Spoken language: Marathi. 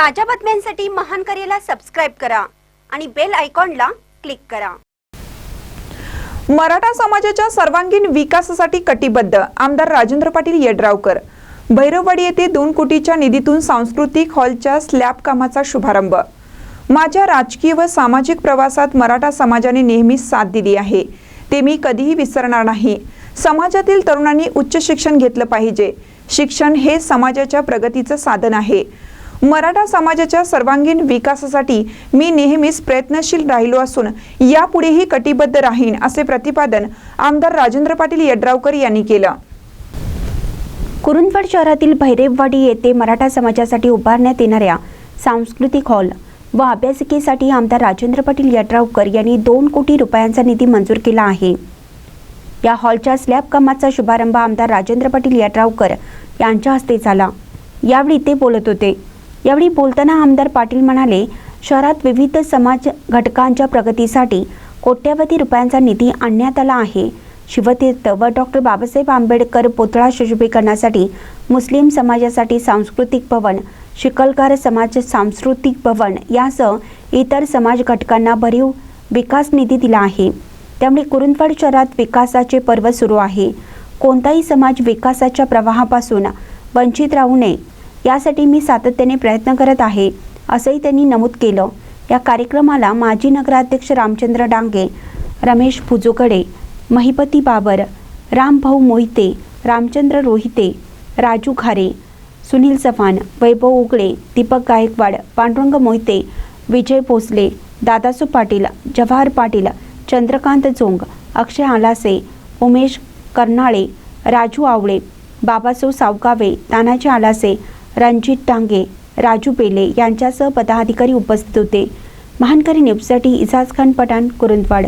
ताज्या बातम्यांसाठी महान करेला सबस्क्राईब करा आणि बेल आयकॉनला क्लिक करा. मराठा समाजाच्या सर्वांगीण विकासासाठी कटिबद्ध आमदार राजेंद्र पाटील येड्रावकर. भैरववाडी येथे दोन कोटीच्या निधीतून सांस्कृतिक हॉलच्या स्लॅब कामाचा शुभारंभ. माझ्या राजकीय व सामाजिक प्रवासात मराठा समाजाने नेहमीच साथ दिली आहे. ते मी कधीही विसरणार नाही. समाजातील तरुणांनी उच्च शिक्षण घेतलं पाहिजे. शिक्षण हे समाजाच्या प्रगतीचं साधन आहे. मराठा समाजाच्या सर्वांगीण विकासासाठी मी नेहमीच प्रयत्नशील राहिलो असून यापुढेही कटिबद्ध राहीन असे प्रतिपादन आमदार राजेंद्र पाटील यड्रावकर यांनी केलं. कुरुंदवाड शहरातील भैरववाडी येथे मराठा समाजासाठी उभारण्यात येणाऱ्या सांस्कृतिक हॉल व अभ्यासिकेसाठी आमदार राजेंद्र पाटील यड्रावकर यांनी दोन कोटी रुपयांचा निधी मंजूर केला आहे. या हॉलच्या स्लॅब कामाचा शुभारंभ आमदार राजेंद्र पाटील यड्रावकर यांच्या हस्ते झाला. यावेळी ते बोलत होते. यावेळी बोलताना आमदार पाटील म्हणाले शहरात विविध समाज घटकांच्या प्रगतीसाठी कोट्यवधी रुपयांचा निधी आणण्यात आला आहे. शिवतीर्थ व डॉक्टर बाबासाहेब आंबेडकर पुतळा सुशोभीकरणासाठी मुस्लिम समाजासाठी सांस्कृतिक भवन शिकलकार समाज सांस्कृतिक भवन यासह इतर समाज घटकांना भरीव विकास निधी दिला आहे. त्यामुळे कुरुंदवाड शहरात विकासाचे पर्व सुरू आहे. कोणताही समाज विकासाच्या प्रवाहापासून वंचित राहू नये यासाठी मी सातत्याने प्रयत्न करत आहे असंही त्यांनी नमूद केलं. या कार्यक्रमाला माजी नगराध्यक्ष रामचंद्र डांगे रमेश फुजोकडे महिपती बाबर रामभाऊ मोहिते रामचंद्र रोहिते राजू खारे सुनील चव्हाण वैभव उगळे दीपक गायकवाड पांडुरंग मोहिते विजय भोसले दादासू पाटील जवाहर पाटील चंद्रकांत जोंग अक्षय आलासे उमेश कर्नाळे राजू आवळे बाबासो सावकावे तानाजी आलासे रणजित डांगे राजू बेले यांच्यासह पदाधिकारी उपस्थित होते. महानकरी न्यूजसाठी इजाज खान पठाण कुरुंदवाड.